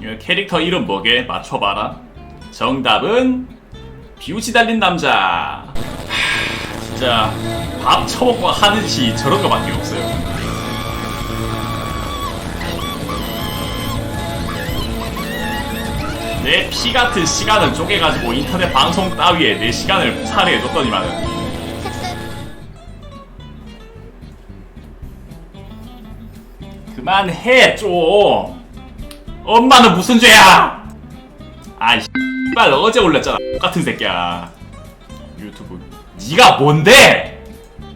이거 캐릭터 이름 뭐게? 맞춰봐라. 정답은 비우치 달린 남자. 하, 진짜 밥 처먹고 하는 시 저런 거밖에 없어요. 내 피 같은 시간을 쪼개가지고 인터넷 방송 따위에 내 시간을 살해해줬더니만은 그만해 좀 엄마는 무슨 죄야? 아이 씨발 어제 올렸잖아 똑같은 새끼야. 유튜브. 네가 뭔데?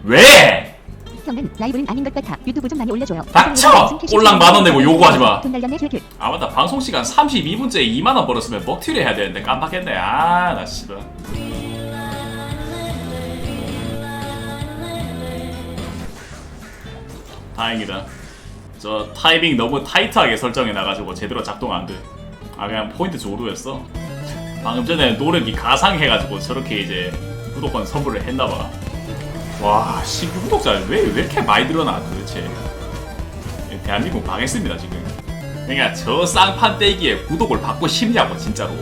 왜? 형은 라이브는 아닌 것 같아. 유튜브 좀 많이 올려줘요. 닥쳐! 꼴랑 만원 내고 요구하지 마. 돈 날렸네 힐아 맞다. 방송 시간 32분째 2만 원 벌었으면 먹튀를 해야 되는데 깜빡했네. 아 나 씨발. 다행이다 저 타이밍 너무 타이트하게 설정해 놔가지고 제대로 작동 안 돼 아 그냥 포인트 조루였어? 방금 전에 노력이 가상해가지고 저렇게 이제 구독권 선물을 했나봐. 와 신규 구독자 왜, 왜 이렇게 많이 늘어나 도대체? 대한민국 망했습니다 지금. 그러니까 저 쌍판 떼기에 구독을 받고 싶냐고 진짜로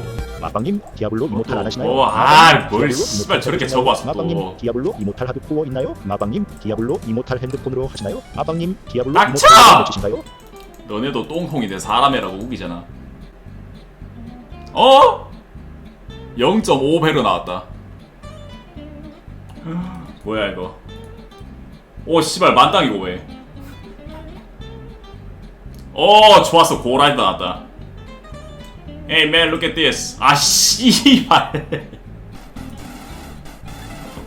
마빵님 디아블로 이모탈 안 하시나요? 오, 아, 뭘 씨발 저렇게? 적어왔어, 또. 마빵님 디아블로 이모탈 하드코어 있나요? 마빵님 디아블로 이모탈 핸드폰으로 하시나요? 마빵님 디아블로 닥쳐! 이모탈 해주신가요? 너네도 똥통이 돼 사람이라고 우기잖아 어? 0.5배로 나왔다 뭐야 이거 오 씨발 만땅이고 왜 어, 좋았어 고라이드 나왔다 Hey man, look at this. Ah, I see.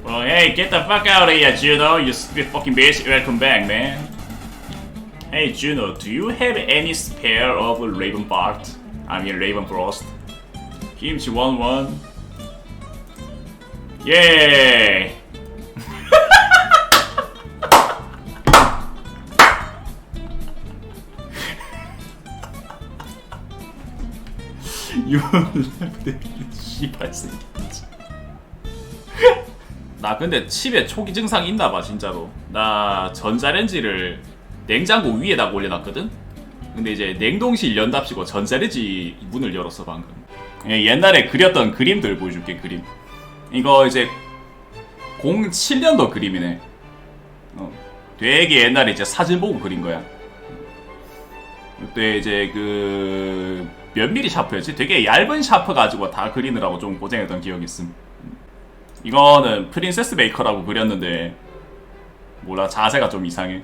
well, hey, get the fuck out of here, Juno. You stupid fucking bitch. Welcome back, man. Hey, Juno, do you have any spare of Raven Bart? I mean, Raven Frost. Kimchi 1-1. Yeah! Left 씨발 새끼. 나 근데 칩에 초기 증상이 있나봐 진짜로. 나 전자레인지를 냉장고 위에다 올려놨거든? 근데 이제 냉동실 연답시고 전자레인지 문을 열었어 방금. 예, 옛날에 그렸던 그림들 보여줄게 그림. 이거 이제 07년도 그림이네. 어, 되게 옛날에 이제 사진 보고 그린 거야. 그때 이제 그... 몇 미리 샤프였지? 되게 얇은 샤프 가지고 다 그리느라고 좀 고생했던 기억이 있음. 이거는 프린세스 메이커라고 그렸는데 몰라 자세가 좀 이상해.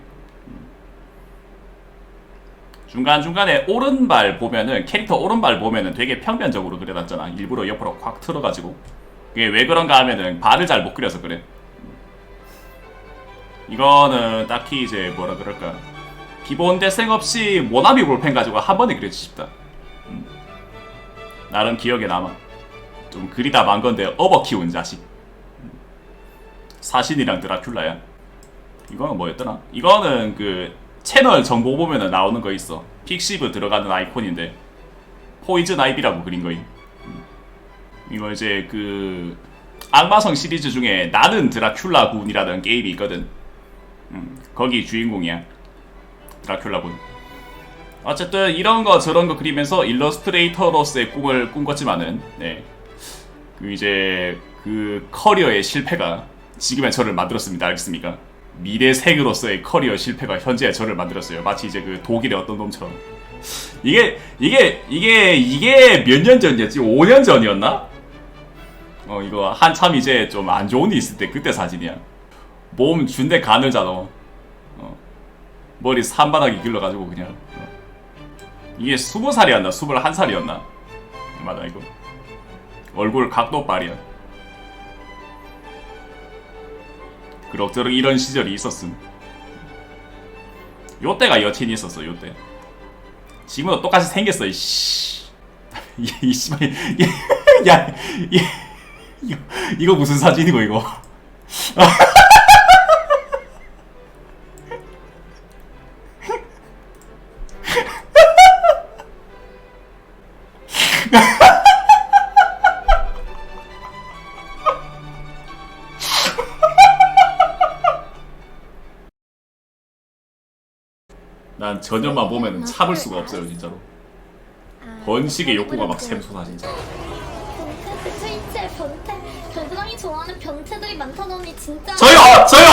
중간중간에 오른발 보면은 캐릭터 오른발 보면은 되게 평면적으로 그려놨잖아. 일부러 옆으로 콱 틀어가지고. 그게 왜 그런가 하면은 발을 잘 못 그려서 그래. 이거는 딱히 이제 뭐라 그럴까. 기본 대생 없이 모나미 볼펜 가지고 한 번에 그려지 싶다. 음. 나름 기억에 남아 좀 그리다 만 건데 어버 키운 자식 사신이랑 드라큘라야. 이거는 뭐였더라? 이거는 그 채널 정보 보면은 나오는 거 있어. 픽시브 들어가는 아이콘인데 포이즌 아이비라고 그린 거임. 음. 이거 이제 그 악마성 시리즈 중에 나는 드라큘라 군이라는 게임이 있거든. 음, 거기 주인공이야. 드라큘라 군. 어쨌든 이런 거 저런 거 그리면서 일러스트레이터로서의 꿈을 꿈꿨지만은 네. 그 이제 그 커리어의 실패가 지금의 저를 만들었습니다. 알겠습니까? 미래생으로서의 커리어 실패가 현재의 저를 만들었어요. 마치 이제 그 독일의 어떤 놈처럼. 이게 이게 이게 이게 몇 년 전이었지? 5년 전이었나? 어 이거 한참 이제 좀 안 좋은 일 있을 때 그때 사진이야. 몸 준대 가늘잖아. 어. 머리 산바닥이 길러가지고 그냥. 어. 이게 20살이었나? 21살이었나? 맞아 이거. 얼굴 각도 빨이야. 그럭저럭 이런 시절이 있었음. 요때가 여친이 있었어, 요때. 지금도 똑같이 생겼어, 이씨. 야, 이거 무슨 사진이고, 이거. 난 전혀만 보면 참을 수가 없어요, 진짜로. 번식의 욕구가 막 샘솟아 진짜 변태? 트위치에 변태? 겨드랑이 좋아하는 변태들이 많다더니 진짜 저요! 저요!